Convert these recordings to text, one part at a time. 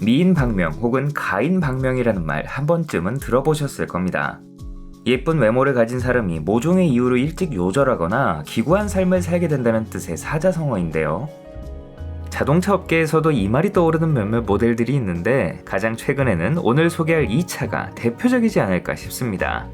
미인 방명 혹은 가인 방명이라는 말 한 번쯤은 들어보셨을 겁니다. 예쁜 외모를 가진 사람이 모종의 이유로 일찍 요절하거나 기구한 삶을 살게 된다는 뜻의 사자성어인데요. 자동차 업계에서도 이 말이 떠오르는 몇몇 모델들이 있는데 가장 최근에는 오늘 소개할 이 차가 대표적이지 않을까 싶습니다.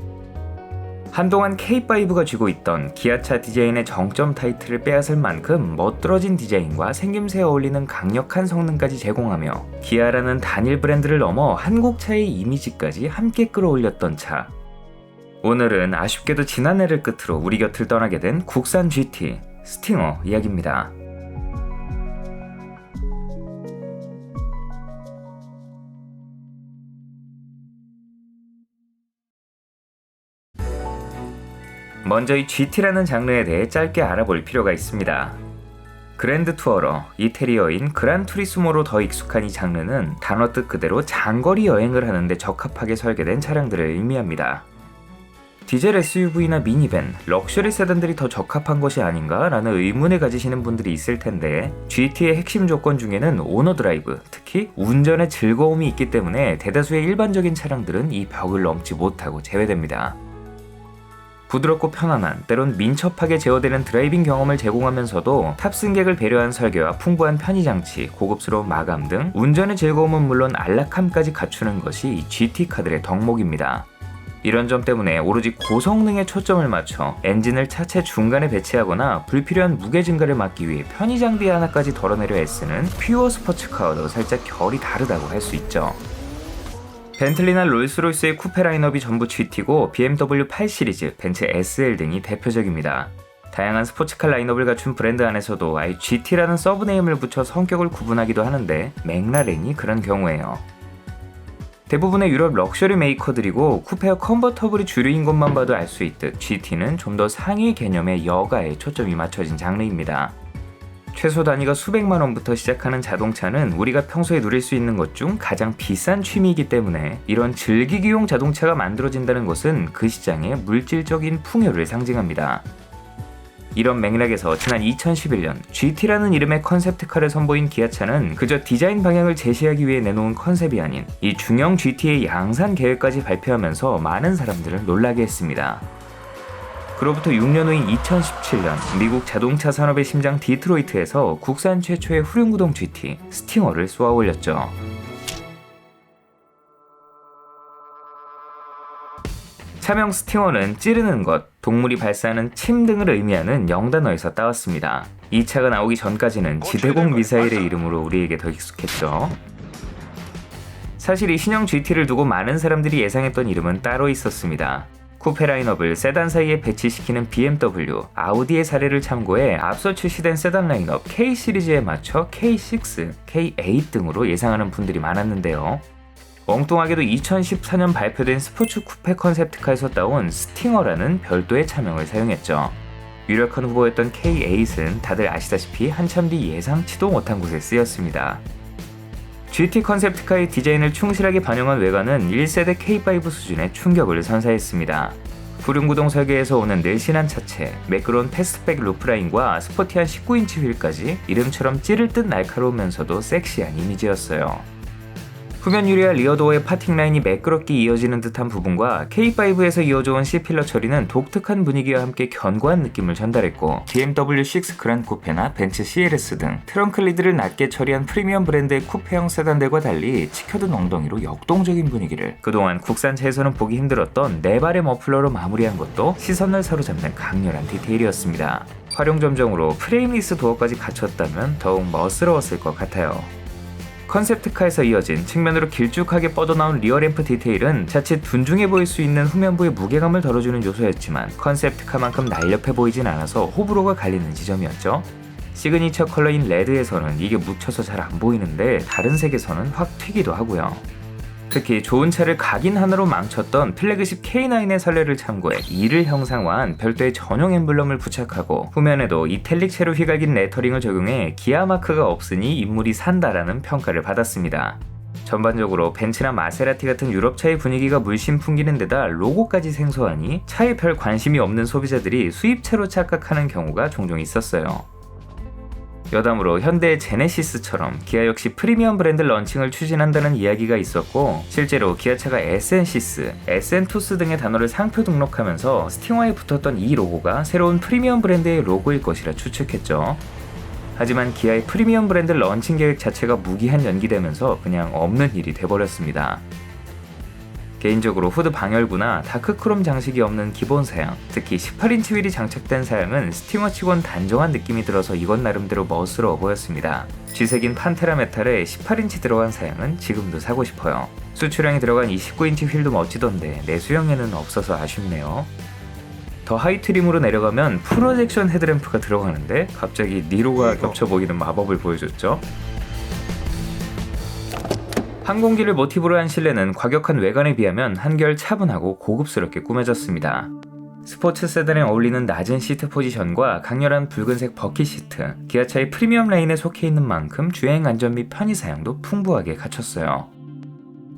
한동안 K5가 쥐고 있던 기아차 디자인의 정점 타이틀을 빼앗을 만큼 멋들어진 디자인과 생김새에 어울리는 강력한 성능까지 제공하며 기아라는 단일 브랜드를 넘어 한국차의 이미지까지 함께 끌어올렸던 차. 오늘은 아쉽게도 지난해를 끝으로 우리 곁을 떠나게 된 국산 GT 스팅어 이야기입니다. 먼저 이 GT라는 장르에 대해 짧게 알아볼 필요가 있습니다. 그랜드 투어러, 이태리어인 그란 투리스모로 더 익숙한 이 장르는 단어 뜻 그대로 장거리 여행을 하는데 적합하게 설계된 차량들을 의미합니다. 디젤 SUV나 미니밴, 럭셔리 세단들이 더 적합한 것이 아닌가라는 의문을 가지시는 분들이 있을 텐데 GT의 핵심 조건 중에는 오너 드라이브, 특히 운전의 즐거움이 있기 때문에 대다수의 일반적인 차량들은 이 벽을 넘지 못하고 제외됩니다. 부드럽고 편안한, 때론 민첩하게 제어되는 드라이빙 경험을 제공하면서도 탑승객을 배려한 설계와 풍부한 편의장치, 고급스러운 마감 등 운전의 즐거움은 물론 안락함까지 갖추는 것이 이 GT카들의 덕목입니다. 이런 점 때문에 오로지 고성능에 초점을 맞춰 엔진을 차체 중간에 배치하거나 불필요한 무게 증가를 막기 위해 편의 장비 하나까지 덜어내려 애쓰는 퓨어 스포츠카와도 살짝 결이 다르다고 할 수 있죠. 벤틀리나 롤스로이스의 쿠페 라인업이 전부 GT고 BMW 8 시리즈, 벤츠 SL 등이 대표적입니다. 다양한 스포츠카 라인업을 갖춘 브랜드 안에서도 아예 GT라는 서브네임을 붙여 성격을 구분하기도 하는데 맥라렌이 그런 경우에요. 대부분의 유럽 럭셔리 메이커들이고 쿠페와 컨버터블이 주류인 것만 봐도 알 수 있듯 GT는 좀 더 상위 개념의 여가에 초점이 맞춰진 장르입니다. 최소 단위가 수백만 원부터 시작하는 자동차는 우리가 평소에 누릴 수 있는 것 중 가장 비싼 취미이기 때문에 이런 즐기기용 자동차가 만들어진다는 것은 그 시장의 물질적인 풍요를 상징합니다. 이런 맥락에서 지난 2011년 GT라는 이름의 컨셉트카를 선보인 기아차는 그저 디자인 방향을 제시하기 위해 내놓은 컨셉이 아닌 이 중형 GT의 양산 계획까지 발표하면서 많은 사람들을 놀라게 했습니다. 그로부터 6년 후인 2017년 미국 자동차 산업의 심장 디트로이트에서 국산 최초의 후륜구동 GT 스팅어를 쏘아 올렸죠. 차명 스팅어는 찌르는 것, 동물이 발사하는 침 등을 의미하는 영단어에서 따왔습니다. 이 차가 나오기 전까지는 지대공 미사일의 이름으로 우리에게 더 익숙했죠. 사실 이 신형 GT를 두고 많은 사람들이 예상했던 이름은 따로 있었습니다. 쿠페 라인업을 세단 사이에 배치시키는 BMW, 아우디의 사례를 참고해 앞서 출시된 세단 라인업 K 시리즈에 맞춰 K6, K8 등으로 예상하는 분들이 많았는데요. 엉뚱하게도 2014년 발표된 스포츠 쿠페 컨셉트카에서 따온 스팅어라는 별도의 차명을 사용했죠. 유력한 후보였던 K8은 다들 아시다시피 한참 뒤 예상치도 못한 곳에 쓰였습니다. GT 컨셉트카의 디자인을 충실하게 반영한 외관은 1세대 K5 수준의 충격을 선사했습니다. 후륜구동 설계에서 오는 늘씬한 차체, 매끄러운 패스트백 루프라인과 스포티한 19인치 휠까지 이름처럼 찌를 듯 날카로우면서도 섹시한 이미지였어요. 후면 유리와 리어도어의 파팅 라인이 매끄럽게 이어지는 듯한 부분과 K5에서 이어져온 C필러 처리는 독특한 분위기와 함께 견고한 느낌을 전달했고 BMW 6 그란 쿠페나 벤츠 CLS 등 트렁크 리드를 낮게 처리한 프리미엄 브랜드의 쿠페형 세단들과 달리 치켜든 엉덩이로 역동적인 분위기를 그동안 국산차에서는 보기 힘들었던 네 발의 머플러로 마무리한 것도 시선을 사로잡는 강렬한 디테일이었습니다. 활용 점정으로 프레임리스 도어까지 갖췄다면 더욱 멋스러웠을 것 같아요. 컨셉트카에서 이어진 측면으로 길쭉하게 뻗어나온 리어램프 디테일은 자칫 둔중해 보일 수 있는 후면부의 무게감을 덜어주는 요소였지만 컨셉트카만큼 날렵해 보이진 않아서 호불호가 갈리는 지점이었죠. 시그니처 컬러인 레드에서는 이게 묻혀서 잘 안 보이는데 다른 색에서는 확 튀기도 하고요. 특히 좋은 차를 각인 하나로 망쳤던 플래그십 K9의 선례를 참고해 이를 형상화한 별도의 전용 엠블럼을 부착하고 후면에도 이탈릭 채로 휘갈긴 레터링을 적용해 기아 마크가 없으니 인물이 산다라는 평가를 받았습니다. 전반적으로 벤츠나 마세라티 같은 유럽차의 분위기가 물씬 풍기는 데다 로고까지 생소하니 차에 별 관심이 없는 소비자들이 수입차로 착각하는 경우가 종종 있었어요. 여담으로 현대의 제네시스처럼 기아 역시 프리미엄 브랜드 런칭을 추진한다는 이야기가 있었고 실제로 기아차가 에센시스, 에센토스 등의 단어를 상표 등록하면서 스팅어에 붙었던 이 로고가 새로운 프리미엄 브랜드의 로고일 것이라 추측했죠. 하지만 기아의 프리미엄 브랜드 런칭 계획 자체가 무기한 연기되면서 그냥 없는 일이 돼버렸습니다. 개인적으로 후드 방열구나 다크크롬 장식이 없는 기본 사양, 특히 18인치 휠이 장착된 사양은 스팅어치곤 단정한 느낌이 들어서 이건 나름대로 멋스러워 보였습니다. 쥐색인 판테라 메탈에 18인치 들어간 사양은 지금도 사고 싶어요. 수출형이 들어간 29인치 휠도 멋지던데 내수형에는 없어서 아쉽네요. 더 하이 트림으로 내려가면 프로젝션 헤드램프가 들어가는데 갑자기 니로가 겹쳐 보이는 마법을 보여줬죠. 항공기를 모티브로 한 실내는 과격한 외관에 비하면 한결 차분하고 고급스럽게 꾸며졌습니다. 스포츠 세단에 어울리는 낮은 시트 포지션과 강렬한 붉은색 버킷 시트, 기아차의 프리미엄 라인에 속해 있는 만큼 주행 안전 및 편의 사양도 풍부하게 갖췄어요.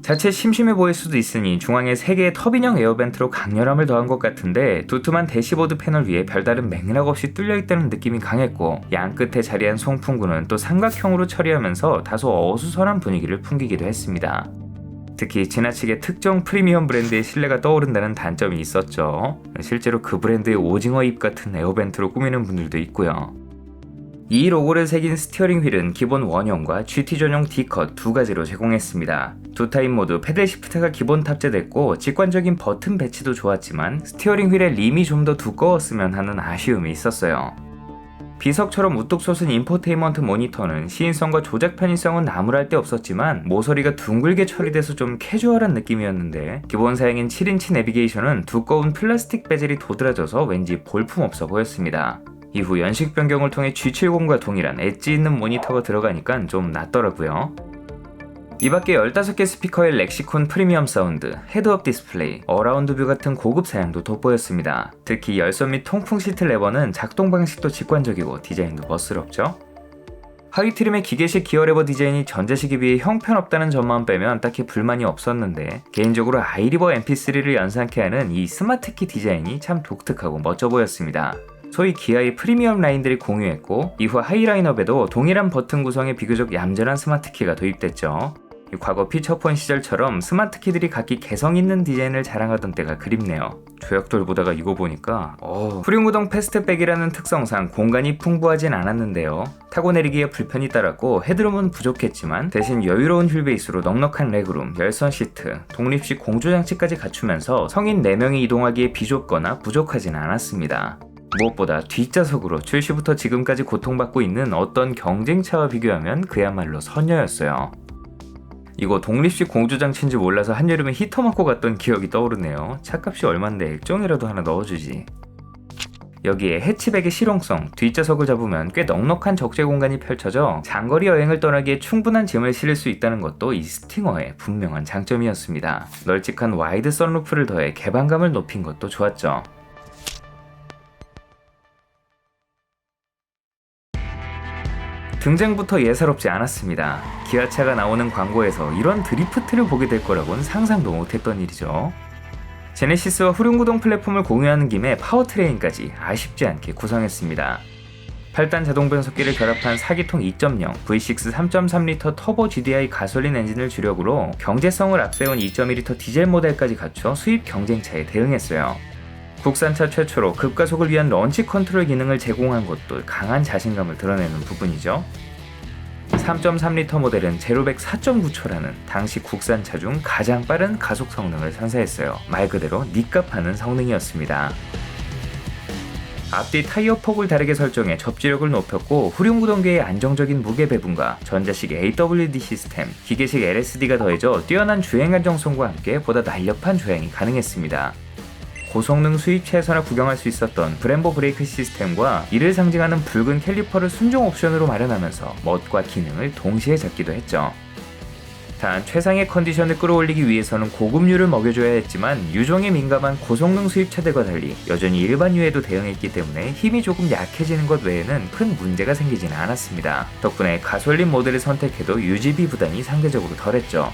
자체 심심해 보일 수도 있으니 중앙에 3개의 터빈형 에어벤트로 강렬함을 더한 것 같은데 두툼한 대시보드 패널 위에 별다른 맥락 없이 뚫려 있다는 느낌이 강했고 양 끝에 자리한 송풍구는 또 삼각형으로 처리하면서 다소 어수선한 분위기를 풍기기도 했습니다. 특히 지나치게 특정 프리미엄 브랜드의 신뢰가 떠오른다는 단점이 있었죠. 실제로 그 브랜드의 오징어 잎 같은 에어벤트로 꾸미는 분들도 있고요. 이 로고를 새긴 스티어링 휠은 기본 원형과 GT 전용 D컷 두 가지로 제공했습니다. 두 타입 모두 페달 시프트가 기본 탑재됐고 직관적인 버튼 배치도 좋았지만 스티어링 휠의 림이 좀 더 두꺼웠으면 하는 아쉬움이 있었어요. 비석처럼 우뚝 솟은 인포테인먼트 모니터는 시인성과 조작 편의성은 나무랄 데 없었지만 모서리가 둥글게 처리돼서 좀 캐주얼한 느낌이었는데 기본 사양인 7인치 내비게이션은 두꺼운 플라스틱 베젤이 도드라져서 왠지 볼품없어 보였습니다. 이후 연식 변경을 통해 G70과 동일한 엣지 있는 모니터가 들어가니까 좀 낫더라고요. 이 밖에 15개 스피커의 렉시콘 프리미엄 사운드, 헤드업 디스플레이, 어라운드 뷰 같은 고급 사양도 돋보였습니다. 특히 열선 및 통풍 시트 레버는 작동 방식도 직관적이고 디자인도 멋스럽죠? 하위 트림의 기계식 기어 레버 디자인이 전자식에 비해 형편없다는 점만 빼면 딱히 불만이 없었는데 개인적으로 아이리버 MP3를 연상케 하는 이 스마트키 디자인이 참 독특하고 멋져 보였습니다. 소위 기아의 프리미엄 라인들이 공유했고 이후 하이 라인업에도 동일한 버튼 구성의 비교적 얌전한 스마트키가 도입됐죠. 과거 피처폰 시절처럼 스마트키들이 각기 개성 있는 디자인을 자랑하던 때가 그립네요. 조약돌 보다가 이거 보니까 어, 후륜구동 패스트백이라는 특성상 공간이 풍부하진 않았는데요. 타고 내리기에 불편이 따랐고 헤드룸은 부족했지만 대신 여유로운 휠베이스로 넉넉한 레그룸, 열선 시트, 독립식 공조장치까지 갖추면서 성인 4명이 이동하기에 비좁거나 부족하진 않았습니다. 무엇보다 뒷좌석으로 출시부터 지금까지 고통받고 있는 어떤 경쟁차와 비교하면 그야말로 선녀였어요. 이거 독립식 공조장치인지 몰라서 한여름에 히터 맞고 갔던 기억이 떠오르네요. 차값이 얼만데 액정이라도 하나 넣어주지. 여기에 해치백의 실용성, 뒷좌석을 잡으면 꽤 넉넉한 적재 공간이 펼쳐져 장거리 여행을 떠나기에 충분한 짐을 실을 수 있다는 것도 이 스팅어의 분명한 장점이었습니다. 널찍한 와이드 썬루프를 더해 개방감을 높인 것도 좋았죠. 등장부터 예사롭지 않았습니다. 기아차가 나오는 광고에서 이런 드리프트를 보게 될 거라고는 상상도 못했던 일이죠. 제네시스와 후륜구동 플랫폼을 공유하는 김에 파워트레인까지 아쉽지 않게 구성했습니다. 8단 자동 변속기를 결합한 4기통 2.0 V6 3.3L 터보 GDI 가솔린 엔진을 주력으로 경제성을 앞세운 2.2L 디젤 모델까지 갖춰 수입 경쟁차에 대응했어요. 국산차 최초로 급가속을 위한 런치 컨트롤 기능을 제공한 것도 강한 자신감을 드러내는 부분이죠. 3.3L 모델은 제로백 4.9초라는 당시 국산차 중 가장 빠른 가속 성능을 선사했어요. 말 그대로 니값하는 성능이었습니다. 앞뒤 타이어 폭을 다르게 설정해 접지력을 높였고 후륜 구동계의 안정적인 무게 배분과 전자식 AWD 시스템, 기계식 LSD가 더해져 뛰어난 주행 안정성과 함께 보다 날렵한 주행이 가능했습니다. 고성능 수입차에서나 구경할 수 있었던 브렘보 브레이크 시스템과 이를 상징하는 붉은 캘리퍼를 순정 옵션으로 마련하면서 멋과 기능을 동시에 잡기도 했죠. 단 최상의 컨디션을 끌어올리기 위해서는 고급류를 먹여줘야 했지만 유종에 민감한 고성능 수입차들과 달리 여전히 일반 유에도 대응했기 때문에 힘이 조금 약해지는 것 외에는 큰 문제가 생기지는 않았습니다. 덕분에 가솔린 모델을 선택해도 유지비 부담이 상대적으로 덜했죠.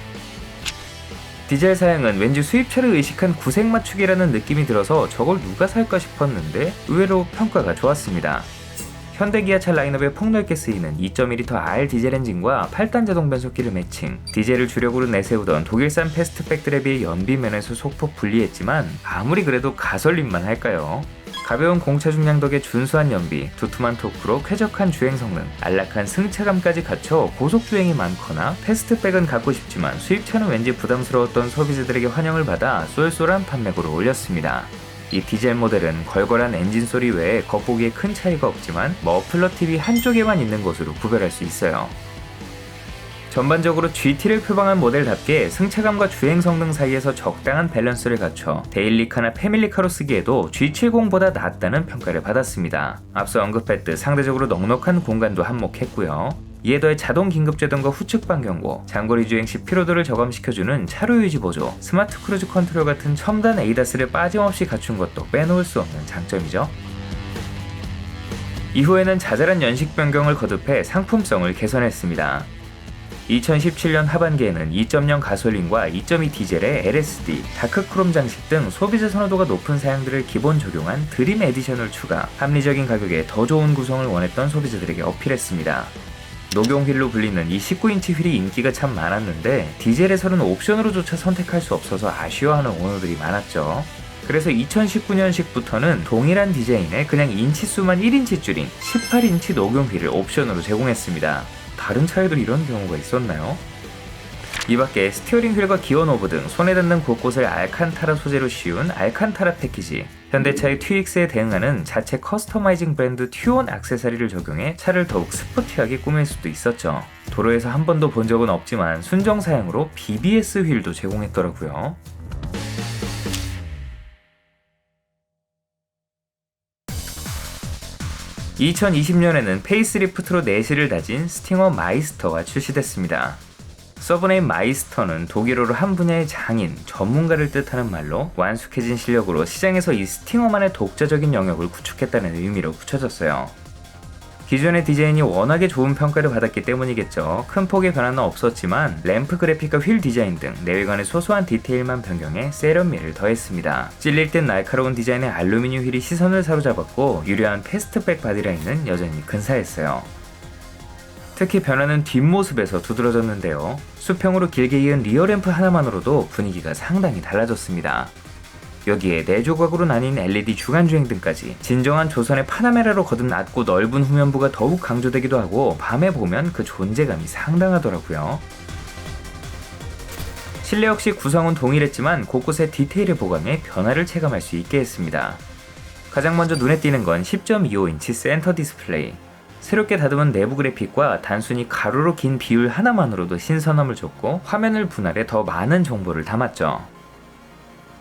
디젤 사양은 왠지 수입차를 의식한 구색 맞추기라는 느낌이 들어서 저걸 누가 살까 싶었는데 의외로 평가가 좋았습니다. 현대 기아차 라인업에 폭넓게 쓰이는 2.2L 디젤 엔진과 8단 자동 변속기를 매칭, 디젤을 주력으로 내세우던 독일산 패스트백들에 비해 연비면에서 소폭 불리했지만 아무리 그래도 가솔린만 할까요? 가벼운 공차 중량 덕에 준수한 연비, 두툼한 토크로 쾌적한 주행 성능, 안락한 승차감까지 갖춰 고속 주행이 많거나 패스트백은 갖고 싶지만 수입차는 왠지 부담스러웠던 소비자들에게 환영을 받아 쏠쏠한 판매고를 올렸습니다. 이 디젤 모델은 걸걸한 엔진 소리 외에 겉보기에 큰 차이가 없지만 머플러 TV 한쪽에만 있는 것으로 구별할 수 있어요. 전반적으로 GT를 표방한 모델답게 승차감과 주행 성능 사이에서 적당한 밸런스를 갖춰 데일리카나 패밀리카로 쓰기에도 G70보다 낫다는 평가를 받았습니다. 앞서 언급했듯 상대적으로 넉넉한 공간도 한몫했고요. 이에 더해 자동 긴급 제동과 후측 반경고, 장거리 주행 시 피로도를 저감시켜주는 차로 유지 보조, 스마트 크루즈 컨트롤 같은 첨단 에이다스를 빠짐없이 갖춘 것도 빼놓을 수 없는 장점이죠. 이후에는 자잘한 연식 변경을 거듭해 상품성을 개선했습니다. 2017년 하반기에는 2.0 가솔린과 2.2 디젤의 LSD, 다크크롬 장식 등 소비자 선호도가 높은 사양들을 기본 적용한 드림 에디션을 추가, 합리적인 가격에 더 좋은 구성을 원했던 소비자들에게 어필했습니다. 녹용 휠로 불리는 이 19인치 휠이 인기가 참 많았는데 디젤에서는 옵션으로조차 선택할 수 없어서 아쉬워하는 오너들이 많았죠. 그래서 2019년식부터는 동일한 디자인에 그냥 인치수만 1인치 줄인 18인치 녹용 휠을 옵션으로 제공했습니다. 다른 차에도 이런 경우가 있었나요? 이 밖에 스티어링 휠과 기어 노브 등 손에 닿는 곳곳을 알칸타라 소재로 씌운 알칸타라 패키지, 현대차의 튜익스에 대응하는 자체 커스터마이징 브랜드 튜온 액세서리를 적용해 차를 더욱 스포티하게 꾸밀 수도 있었죠. 도로에서 한 번도 본 적은 없지만 순정 사양으로 BBS 휠도 제공했더라고요. (2020년에는) 페이스리프트로 내실을 다진 스팅어 마이스터가 출시됐습니다. 서브네임 마이스터는 독일어로 한 분야의 장인, 전문가를 뜻하는 말로 완숙해진 실력으로 시장에서 이 스팅어만의 독자적인 영역을 구축했다는 의미로 붙여졌어요. 기존의 디자인이 워낙에 좋은 평가를 받았기 때문이겠죠. 큰 폭의 변화는 없었지만 램프 그래픽과 휠 디자인 등 내외관의 소소한 디테일만 변경해 세련미를 더했습니다. 찔릴 듯 날카로운 디자인의 알루미늄 휠이 시선을 사로잡았고 유려한 패스트백 바디라인은 여전히 근사했어요. 특히 변화는 뒷모습에서 두드러졌는데요. 수평으로 길게 이은 리어램프 하나만으로도 분위기가 상당히 달라졌습니다. 여기에 네 조각으로 나뉜 LED 주간주행 등까지 진정한 조선의 파나메라로 거듭 낮고 넓은 후면부가 더욱 강조되기도 하고 밤에 보면 그 존재감이 상당하더라고요. 실내 역시 구성은 동일했지만 곳곳에 디테일을 보강해 변화를 체감할 수 있게 했습니다. 가장 먼저 눈에 띄는 건 10.25인치 센터 디스플레이. 새롭게 다듬은 내부 그래픽과 단순히 가로로 긴 비율 하나만으로도 신선함을 줬고 화면을 분할해 더 많은 정보를 담았죠.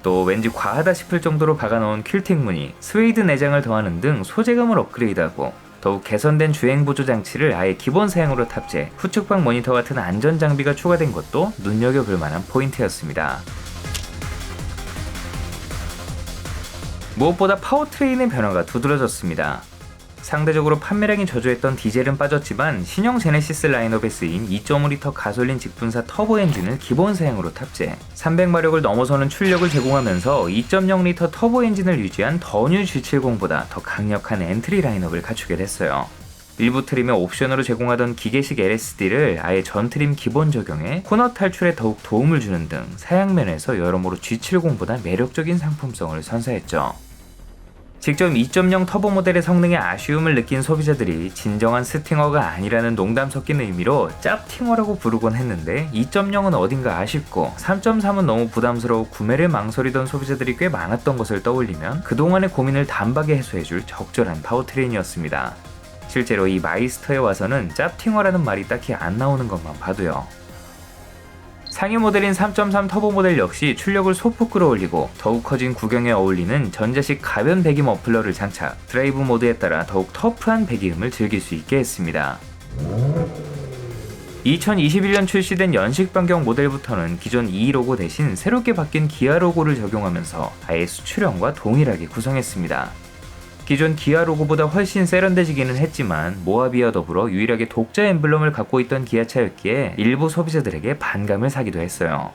또 왠지 과하다 싶을 정도로 박아놓은 퀼팅 무늬, 스웨이드 내장을 더하는 등 소재감을 업그레이드하고 더욱 개선된 주행 보조 장치를 아예 기본 사양으로 탑재, 후측방 모니터 같은 안전 장비가 추가된 것도 눈여겨볼 만한 포인트였습니다. 무엇보다 파워트레인의 변화가 두드러졌습니다. 상대적으로 판매량이 저조했던 디젤은 빠졌지만 신형 제네시스 라인업에 쓰인 2.5L 가솔린 직분사 터보 엔진을 기본 사양으로 탑재 300마력을 넘어서는 출력을 제공하면서 2.0L 터보 엔진을 유지한 더뉴 G70보다 더 강력한 엔트리 라인업을 갖추게 됐어요. 일부 트림에 옵션으로 제공하던 기계식 LSD를 아예 전 트림 기본 적용해 코너 탈출에 더욱 도움을 주는 등 사양면에서 여러모로 G70보다 매력적인 상품성을 선사했죠. 직접 2.0 터보 모델의 성능에 아쉬움을 느낀 소비자들이 진정한 스팅어가 아니라는 농담 섞인 의미로 짭팅어라고 부르곤 했는데 2.0은 어딘가 아쉽고 3.3은 너무 부담스러워 구매를 망설이던 소비자들이 꽤 많았던 것을 떠올리면 그동안의 고민을 단박에 해소해줄 적절한 파워트레인이었습니다. 실제로 이 마이스터에 와서는 짭팅어라는 말이 딱히 안 나오는 것만 봐도요. 상위 모델인 3.3 터보 모델 역시 출력을 소폭 끌어올리고 더욱 커진 구경에 어울리는 전자식 가변 배기 머플러를 장착, 드라이브 모드에 따라 더욱 터프한 배기음을 즐길 수 있게 했습니다. 2021년 출시된 연식 변경 모델부터는 기존 E 로고 대신 새롭게 바뀐 기아 로고를 적용하면서 아예 수출형과 동일하게 구성했습니다. 기존 기아 로고보다 훨씬 세련되지기는 했지만 모하비와 더불어 유일하게 독자 엠블럼을 갖고 있던 기아차였기에 일부 소비자들에게 반감을 사기도 했어요.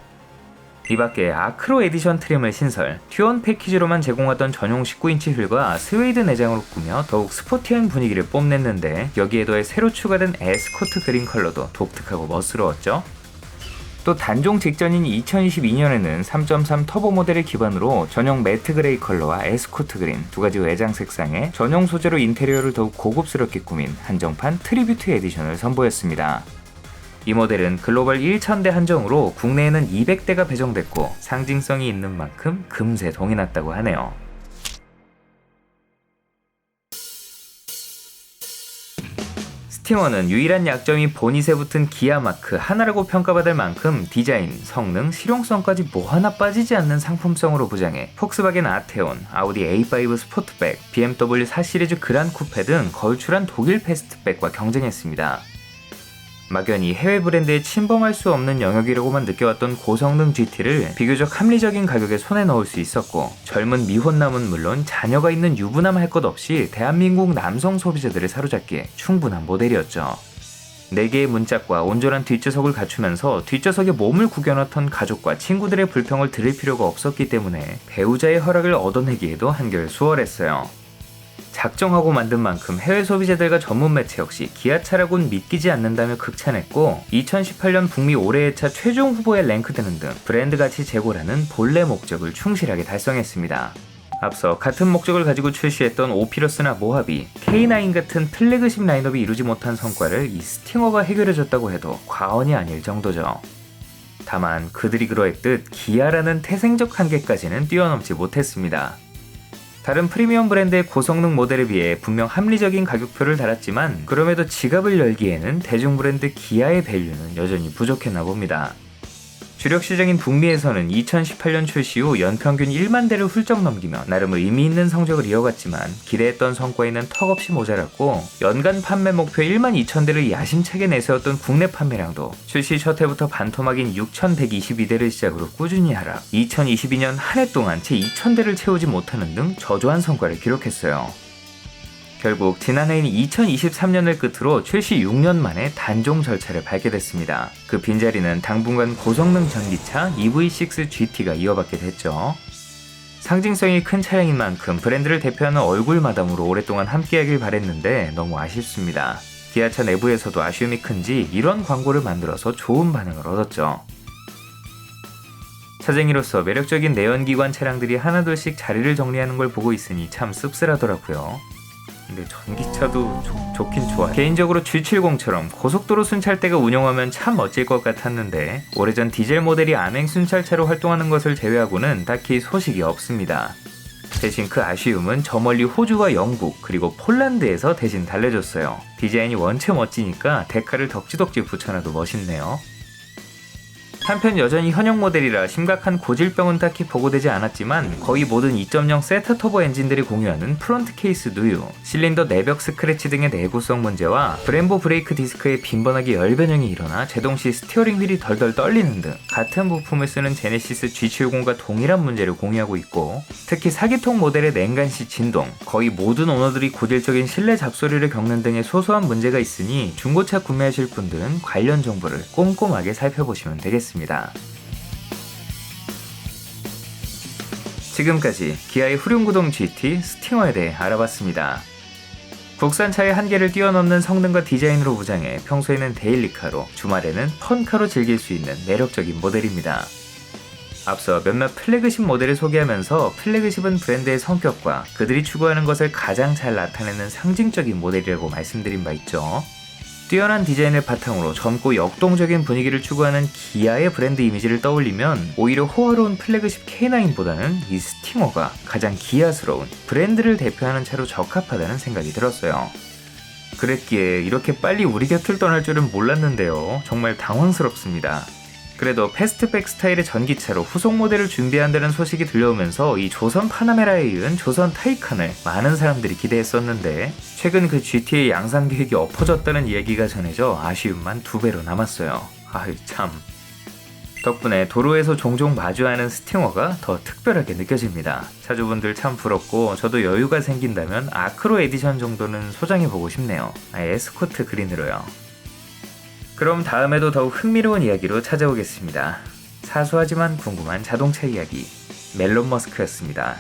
이 밖에 아크로 에디션 트림을 신설, 튜온 패키지로만 제공하던 전용 19인치 휠과 스웨이드 내장으로 꾸며 더욱 스포티한 분위기를 뽐냈는데 여기에 더해 새로 추가된 에스코트 그린 컬러도 독특하고 멋스러웠죠. 또 단종 직전인 2022년에는 3.3 터보 모델을 기반으로 전용 매트 그레이 컬러와 에스코트 그린 두 가지 외장 색상에 전용 소재로 인테리어를 더욱 고급스럽게 꾸민 한정판 트리뷰트 에디션을 선보였습니다. 이 모델은 글로벌 1,000대 한정으로 국내에는 200대가 배정됐고 상징성이 있는 만큼 금세 동이 났다고 하네요. 스팅어는 유일한 약점이 보닛에 붙은 기아 마크 하나라고 평가받을 만큼 디자인, 성능, 실용성까지 뭐 하나 빠지지 않는 상품성으로 부장해 폭스바겐 아테온, 아우디 A5 스포트백, BMW 4 시리즈 그란 쿠페 등 걸출한 독일 패스트백과 경쟁했습니다. 막연히 해외 브랜드에 침범할 수 없는 영역이라고만 느껴왔던 고성능 GT를 비교적 합리적인 가격에 손에 넣을 수 있었고 젊은 미혼남은 물론 자녀가 있는 유부남 할 것 없이 대한민국 남성 소비자들을 사로잡기에 충분한 모델이었죠. 4개의 문짝과 온전한 뒷좌석을 갖추면서 뒷좌석에 몸을 구겨넣던 가족과 친구들의 불평을 들을 필요가 없었기 때문에 배우자의 허락을 얻어내기에도 한결 수월했어요. 작정하고 만든 만큼 해외 소비자들과 전문 매체 역시 기아차라곤 믿기지 않는다며 극찬했고 2018년 북미 올해의 차 최종 후보에 랭크되는 등 브랜드 가치 제고라는 본래 목적을 충실하게 달성했습니다. 앞서 같은 목적을 가지고 출시했던 오피러스나 모하비, K9 같은 플래그십 라인업이 이루지 못한 성과를 이 스팅어가 해결해줬다고 해도 과언이 아닐 정도죠. 다만 그들이 그러했듯 기아라는 태생적 한계까지는 뛰어넘지 못했습니다. 다른 프리미엄 브랜드의 고성능 모델에 비해 분명 합리적인 가격표를 달았지만 그럼에도 지갑을 열기에는 대중 브랜드 기아의 밸류는 여전히 부족했나 봅니다. 주력 시장인 북미에서는 2018년 출시 후 연평균 1만 대를 훌쩍 넘기며 나름 의미 있는 성적을 이어갔지만 기대했던 성과에는 턱없이 모자랐고 연간 판매 목표 1만 2천 대를 야심차게 내세웠던 국내 판매량도 출시 첫 해부터 반토막인 6,122대를 시작으로 꾸준히 하락 2022년 한 해 동안 채 2,000대를 채우지 못하는 등 저조한 성과를 기록했어요. 결국 지난해인 2023년을 끝으로 출시 6년 만에 단종 절차를 밟게 됐습니다. 그 빈자리는 당분간 고성능 전기차 EV6 GT가 이어받게 됐죠. 상징성이 큰 차량인 만큼 브랜드를 대표하는 얼굴 마담으로 오랫동안 함께하길 바랬는데 너무 아쉽습니다. 기아차 내부에서도 아쉬움이 큰지 이런 광고를 만들어서 좋은 반응을 얻었죠. 차쟁이로서 매력적인 내연기관 차량들이 하나둘씩 자리를 정리하는 걸 보고 있으니 참 씁쓸하더라고요. 근데 전기차도 좋, 좋긴 좋아요. 개인적으로 G70처럼 고속도로 순찰대가 운영하면 참 멋질 것 같았는데 오래전 디젤 모델이 암행 순찰차로 활동하는 것을 제외하고는 딱히 소식이 없습니다. 대신 그 아쉬움은 저 멀리 호주와 영국 그리고 폴란드에서 대신 달래줬어요. 디자인이 원체 멋지니까 데카를 덕지덕지 붙여놔도 멋있네요. 한편 여전히 현역 모델이라 심각한 고질병은 딱히 보고되지 않았지만 거의 모든 2.0 세타 터보 엔진들이 공유하는 프론트 케이스 누유, 실린더 내벽 스크래치 등의 내구성 문제와 브렘보 브레이크 디스크의 빈번하게 열변형이 일어나 제동 시 스티어링 휠이 덜덜 떨리는 등 같은 부품을 쓰는 제네시스 G70과 동일한 문제를 공유하고 있고 특히 사기통 모델의 냉간 시 진동, 거의 모든 오너들이 고질적인 실내 잡소리를 겪는 등의 소소한 문제가 있으니 중고차 구매하실 분들은 관련 정보를 꼼꼼하게 살펴보시면 되겠습니다. 있습니다. 지금까지 기아의 후륜구동 GT 스팅어에 대해 알아봤습니다. 국산차의 한계를 뛰어넘는 성능과 디자인으로 무장해 평소에는 데일리카로, 주말에는 펀카로 즐길 수 있는 매력적인 모델입니다. 앞서 몇몇 플래그십 모델을 소개하면서 플래그십은 브랜드의 성격과 그들이 추구하는 것을 가장 잘 나타내는 상징적인 모델이라고 말씀드린 바 있죠. 뛰어난 디자인을 바탕으로 젊고 역동적인 분위기를 추구하는 기아의 브랜드 이미지를 떠올리면 오히려 호화로운 플래그십 K9보다는 이 스팅어가 가장 기아스러운 브랜드를 대표하는 차로 적합하다는 생각이 들었어요. 그랬기에 이렇게 빨리 우리 곁을 떠날 줄은 몰랐는데요. 정말 당황스럽습니다. 그래도 패스트백 스타일의 전기차로 후속 모델을 준비한다는 소식이 들려오면서 이 조선 파나메라에 이은 조선 타이칸을 많은 사람들이 기대했었는데 최근 그 GTA 양산 계획이 엎어졌다는 얘기가 전해져 아쉬움만 두 배로 남았어요. 아이 참. 덕분에 도로에서 종종 마주하는 스팅어가 더 특별하게 느껴집니다. 차주분들 참 부럽고 저도 여유가 생긴다면 아크로 에디션 정도는 소장해보고 싶네요. 아, 에스코트 그린으로요. 그럼 다음에도 더욱 흥미로운 이야기로 찾아오겠습니다. 사소하지만 궁금한 자동차 이야기 멜론 머스크였습니다.